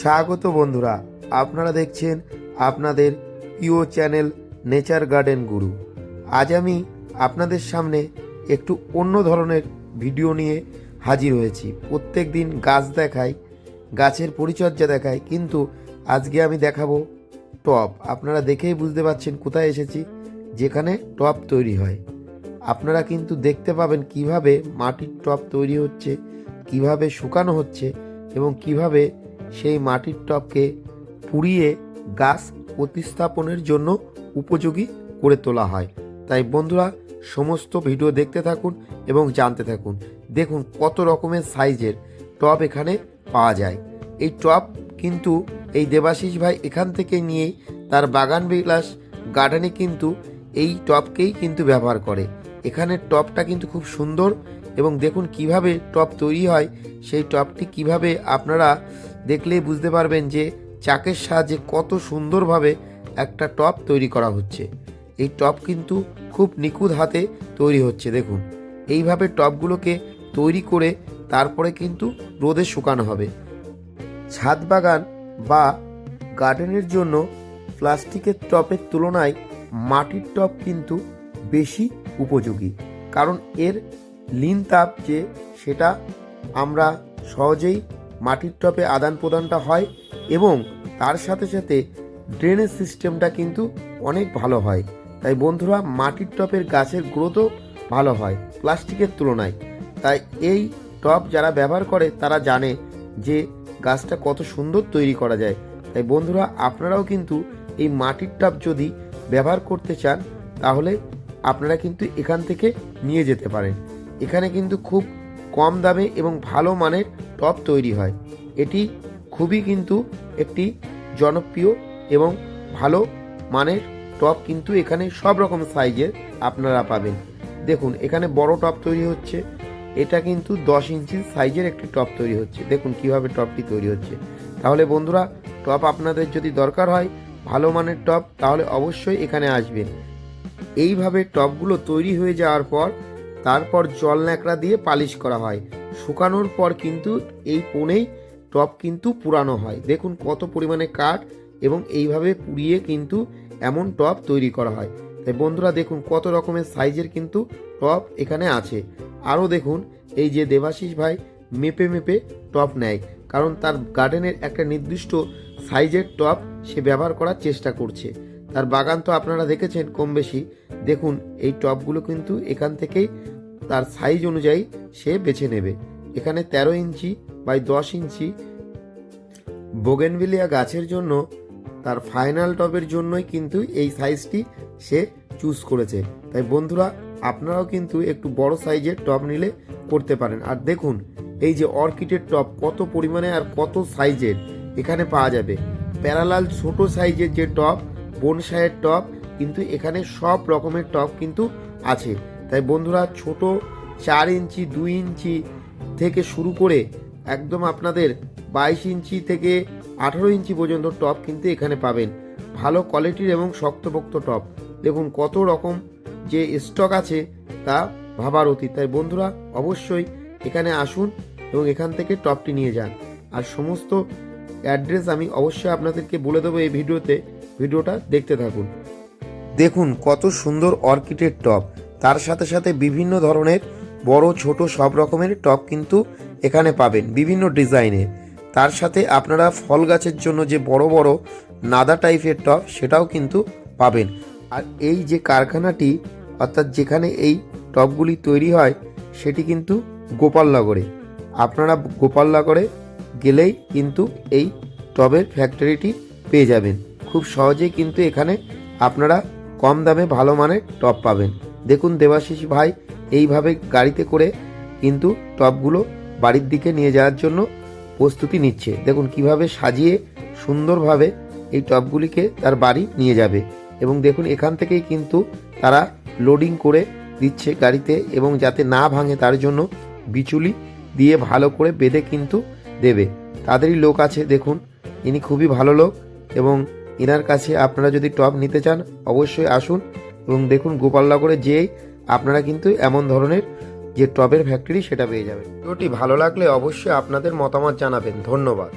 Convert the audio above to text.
স্বাগত বন্ধুরা, আপনারা দেখছেন আপনাদের প্রিয় চ্যানেল নেচার গার্ডেন গুরু। আজ আমি আপনাদের সামনে একটু অন্য ধরনের ভিডিও নিয়ে হাজির হয়েছি। প্রত্যেক দিন গাছ দেখাই, গাছের পরিচর্যা দেখাই, কিন্তু আজকে আমি দেখাবো টব আপনারা দেখেই বুঝতে পারছেন কোথায় এসেছি, যেখানে টব তৈরি হয়। আপনারা কিন্তু দেখতে পাবেন কীভাবে মাটির টব তৈরি হচ্ছে, কীভাবে শুকানো হচ্ছে এবং কীভাবে সেই মাটির টবকে পুড়িয়ে গাছ প্রতিস্থাপনের জন্য উপযোগী করে তোলা হয়। তাই বন্ধুরা, সমস্ত ভিডিও দেখতে থাকুন এবং জানতে থাকুন। দেখুন কত রকমের সাইজের টব এখানে পাওয়া যায়। এই টব কিন্তু এই দেবাশিস ভাই এখান থেকে নিয়েই তার বাগান বিলাস গার্ডেনে কিন্তু এই টবকেই কিন্তু ব্যবহার করে। এখানে টবটা কিন্তু খুব সুন্দর এবং দেখুন কীভাবে টব তৈরি হয়, সেই টবটি কীভাবে আপনারা দেখলেই বুঝতে পারবেন যে চাকের সাহায্যে কত সুন্দরভাবে একটা টব তৈরি করা হচ্ছে। এই টব কিন্তু খুব নিখুঁত হাতে তৈরি হচ্ছে, দেখুন। এইভাবে টবগুলোকে তৈরি করে তারপরে কিন্তু রোদে শুকানো হবে। ছাদ বাগান বা গার্ডেনের জন্য প্লাস্টিকের টবের তুলনায় মাটির টব কিন্তু বেশি উপযোগী। কারণ এর লিন তাপ যে, সেটা আমরা সহজেই মাটির টপে আদান প্রদানটা হয় এবং তার সাথে সাথে ড্রেনেজ সিস্টেমটা কিন্তু অনেক ভালো হয়। তাই বন্ধুরা, মাটির টবের গাছের গ্রোথও ভালো হয় প্লাস্টিকের তুলনায়। তাই এই টব যারা ব্যবহার করে, তারা জানে যে গাছটা কত সুন্দর তৈরি করা যায়। তাই বন্ধুরা, আপনারাও কিন্তু এই মাটির টব যদি ব্যবহার করতে চান, তাহলে আপনারা কিন্তু এখান থেকে নিয়ে যেতে পারেন। এখানে কিন্তু খুব কম দামে এবং ভালো মানের টব তৈরি হয়। এটি খুবই কিন্তু একটি জনপ্রিয় এবং ভালো মানের টব কিন্তু এখানে সব রকম সাইজের আপনারা পাবেন। দেখুন, এখানে বড় টব তৈরি হচ্ছে। এটা কিন্তু দশ ইঞ্চি সাইজের একটি টব তৈরি হচ্ছে। দেখুন, কীভাবে টবটি তৈরি হচ্ছে। তাহলে বন্ধুরা টব আপনাদের যদি দরকার হয়, ভালো মানের টব তাহলে অবশ্যই এখানে আসবেন। এইভাবে টবগুলো তৈরি হয়ে যাওয়ার পর তারপর জল ন্যাকড়া দিয়ে পালিশ করা হয়। শুকানোর পর কিন্তু এই পোনেই টব কিন্তু পুরানো হয়। দেখুন কত পরিমাণে কাঠ এবং এইভাবে পুড়িয়ে কিন্তু এমন টব তৈরি করা হয়। তাই বন্ধুরা দেখুন কত রকমের সাইজের কিন্তু টব এখানে আছে। আরও দেখুন, এই যে দেবাশিস ভাই মেপে মেপে টব নেয়, কারণ তার গার্ডেনের একটা নির্দিষ্ট সাইজের টব সে ব্যবহার করার চেষ্টা করছে। তার বাগান তো আপনারা দেখেছেন কম বেশি। দেখুন, এই টবগুলো কিন্তু এখান থেকেই তার সাইজ অনুযায়ী সে বেছে নেবে। এখানে তেরো ইঞ্চি বাই দশ ইঞ্চি বোগেনভিলিয়া গাছের জন্য তার ফাইনাল টবের জন্যই কিন্তু এই সাইজটি সে চুজ করেছে। তাই বন্ধুরা, আপনারাও কিন্তু একটু বড় সাইজের টব নিলে করতে পারেন। আর দেখুন, এই যে অর্কিডের টব কত পরিমাণে আর কত সাইজের এখানে পাওয়া যাবে। প্যারালাল ছোট সাইজের যে টব বনসাইয়ের টব কিন্তু এখানে সব রকমের টব কিন্তু আছে। তাই বন্ধুরা, ছোট চার ইঞ্চি, দুই ইঞ্চি থেকে শুরু করে একদম আপনাদের বাইশ ইঞ্চি থেকে আঠারো ইঞ্চি পর্যন্ত টপ কিন্তু এখানে পাবেন। ভালো কোয়ালিটির এবং শক্তপোক্ত টপ। দেখুন কত রকম যে স্টক আছে তা ভাবার অতীত। তাই বন্ধুরা, অবশ্যই এখানে আসুন এবং এখান থেকে টপটি নিয়ে যান। আর সমস্ত অ্যাড্রেস আমি অবশ্যই আপনাদেরকে বলে দেবো এই ভিডিওতে। ভিডিওটা দেখতে থাকুন। দেখুন কত সুন্দর অর্কিডের টপ তার সাথে সাথে বিভিন্ন ধরনের বড়, ছোট সব রকমের টপ কিন্তু এখানে পাবেন বিভিন্ন ডিজাইনের তার সাথে আপনারা ফল গাছের জন্য যে বড় বড় নাদা টাইপের টপ সেটাও কিন্তু পাবেন। আর এই যে কারখানাটি, অর্থাৎ যেখানে এই টপগুলি তৈরি হয়, সেটি কিন্তু গোপালনগরে। আপনারা গোপালনগরে গেলেই কিন্তু এই টবের ফ্যাক্টরিটি পেয়ে যাবেন। খুব সহজেই কিন্তু এখানে আপনারা কম দামে ভালো মানের টপ পাবেন। দেখুন দেবাশিস ভাই এইভাবে গাড়িতে করে কিন্তু টপগুলো বাড়ির দিকে নিয়ে যাওয়ার জন্য প্রস্তুতি নিচ্ছে। দেখুন কীভাবে সাজিয়ে সুন্দরভাবে এই টবগুলিকে তার বাড়ি নিয়ে যাবে এবং দেখুন এখান থেকেই কিন্তু তারা লোডিং করে দিচ্ছে গাড়িতে এবং যাতে না ভাঙে তার জন্য বিচুলি দিয়ে ভালো করে বেঁধে কিন্তু দেবে। তাদেরই লোক আছে, দেখুন। ইনি খুবই ভালো লোক এবং এনার কাছে আপনারা যদি টপ নিতে চান, অবশ্যই আসুন এবং দেখুন গোপালনগরে যেয়ে আপনারা কিন্তু এমন ধরনের যে টবের ফ্যাক্টরি সেটা পেয়ে যাবেন। ভিডিওটি ভালো লাগলে অবশ্যই আপনাদের মতামত জানাবেন। ধন্যবাদ।